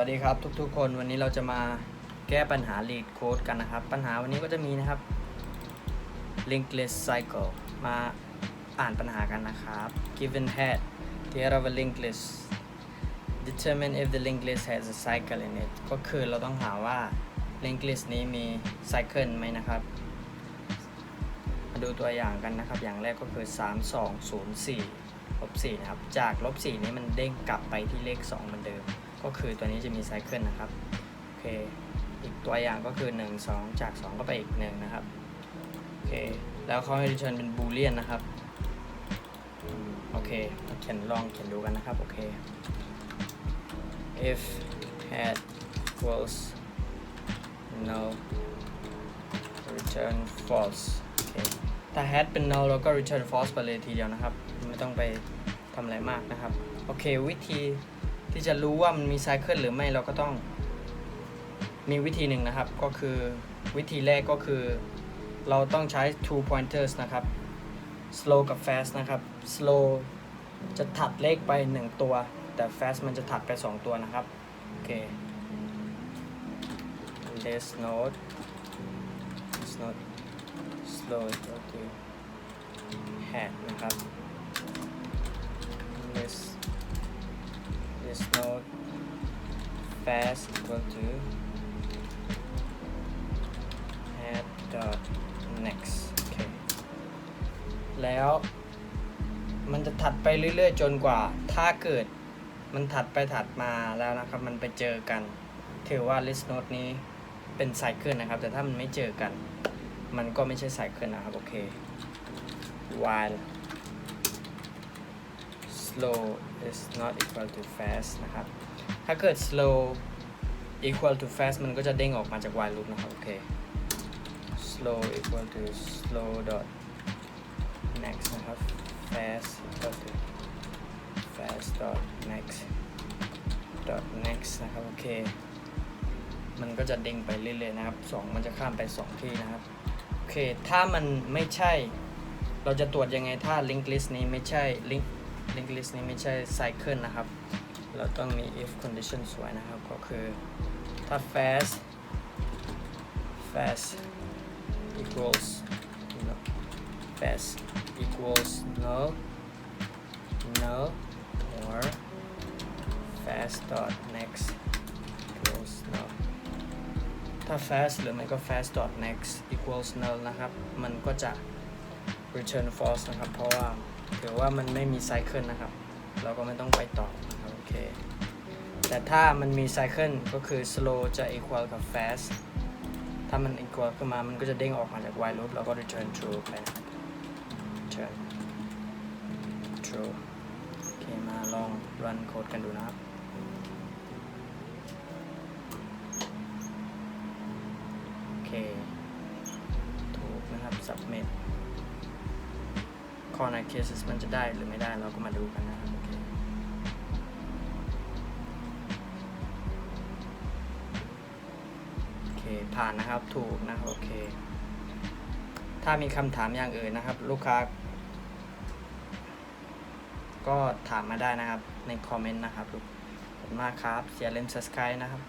วัสดีครับทุกๆ คนวันนี้เราจะมาแก้ปัญหา lead code กันนะครับ ปัญหาวันนี้ก็จะมีนะครับ link list cycle มาอ่านปัญหากันนะครับ given head the head of a linked list determine if the linked list has a cycle in it ก็คือเราต้องหาว่า linked list นี้มี cycle ไหมนะครับ มาดูตัวอย่างกันนะครับ อย่างแรกก็คือ 3 2 0 4ลบ4นะครับ จากลบ4นี้มันเด้งกลับไปที่เลข 2 เหมือนเดิม ก็คือตัวนี้จะมีไซเคิลนะครับโอเคอีกตัวอย่างก็คือ 1 2 จาก 2 ก็ไปอีก 1 นะครับโอเคแล้วเขาให้ return เป็น boolean นะครับโอเคเขียนลองเขียนดูกันนะครับ โอเค if head equals null return false โอเคถ้า head เป็น null เราก็ return false ไปเลยทีเดียวนะครับ ไม่ต้องไปทำอะไรมากนะครับ โอเค วิธี ที่จะรู้ว่ามันมี cycle หรือไม่เราก็ต้องมีวิธีหนึ่งนะครับ ก็คือวิธีแรกก็คือ เราต้องใช้ two pointers นะครับ slow กับ fast นะครับ slow จะถัดเลขไป 1 ตัว แต่ fast มันจะถัดไป 2 ตัวนะครับ โอเค this node this node slow to head นะครับ is node fast equal to head dot next โอเคแล้วมันจะถัดไปเรื่อยๆ จนกว่า ถ้าเกิดมันถัดไปถัดมาแล้วนะครับ มันไปเจอกัน ถือว่า list node นี้เป็นไซเคิลนะครับ แต่ถ้ามันไม่เจอกัน มันก็ไม่ใช่ไซเคิลนะครับ โอเค while slow is not equal to fast นะครับ ถ้าเกิด slow equal to fast มันก็จะเด้งออกมาจาก while loop นะครับ โอเค slow equal to slow dot next นะครับ fast equal to fast dot next dot next นะครับ โอเค มันก็จะเด้งไปเรื่อยๆนะครับ 2 มันจะข้ามไป 2 ที่นะครับ โอเค ถ้ามันไม่ใช่ เราจะตรวจยังไงถ้า link list นี้ไม่ใช่ link link list นี้ไม่ใช่ cycle นะครับ เราต้องมี if condition สวยนะครับ ก็คือถ้า fast fast equals no, fast equals null null or fast dot next equals null ถ้า fast หรือไม่ก็ fast dot next equals null นะครับ มันก็จะ return false นะครับ เพราะว่า ถือว่ามันไม่มี cycle นะครับ เราก็ไม่ต้องไปต่อนะครับโอเค แต่ถ้ามันมี cycle ก็คือ slow จะ equal กับ fast ถ้ามัน equal ขึ้นมา มันก็จะเด้งออกมาจาก while loop แล้วก็ return true ไปนะครับ return true โอเค มาลอง run code กันดูนะครับโอเค ถูกนะครับ submit corner cases มันจะได้หรือไม่ได้เราก็มาดูกันนะครับโอเคโอเค ผ่านนะครับถูกนะครับโอเค ถ้ามีคำถามอย่างอื่นนะครับ ลูกค้า ก็ถามมาได้นะครับในคอมเมนต์นะครับขอบคุณมากครับอย่าลืม subscribe นะครับ